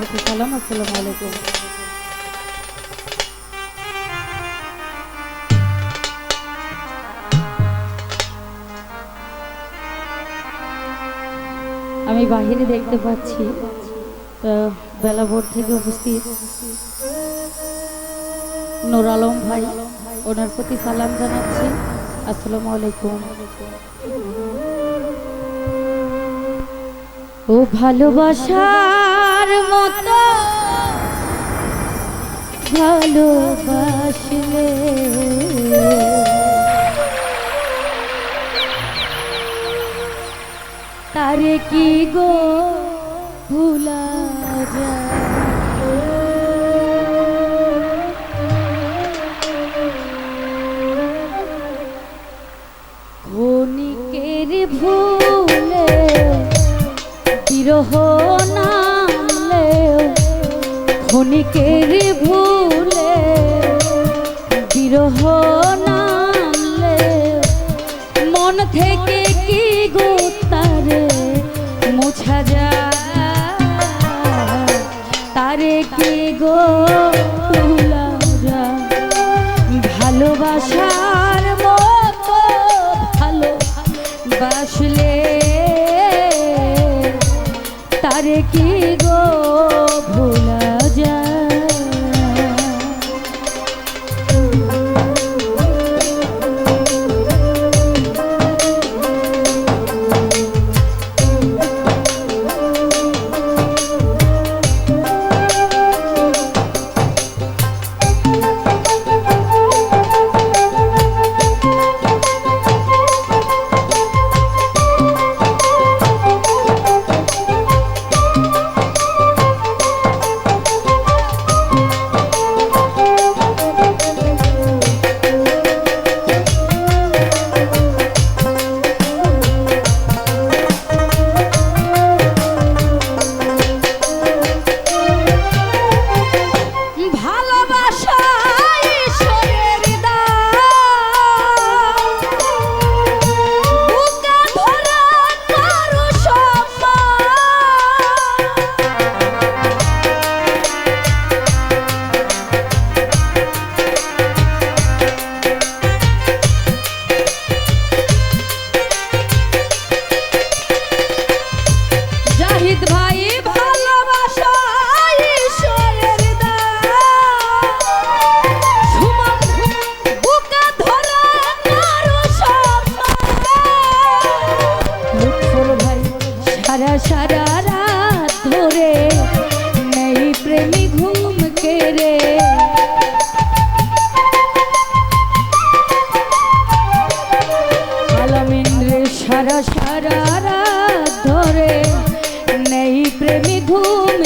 সালাম আসসালামু আলাইকুম। আমি বাহিরে দেখতে পাচ্ছি আহ, বেলাভোর থেকে উপস্থিত। নোর আলম ভাই ওনার প্রতি সালাম জানাচ্ছি। আসসালামু আলাইকুম। ও ভালোবাসার ভালোবাসলে। তারে কি গো ভুলা যায়? থেকে কি গো তারে মোছা যা তারে কি গো আলামিন্দ্রে সারা রাত ধরে নেই প্রেমী ঘুম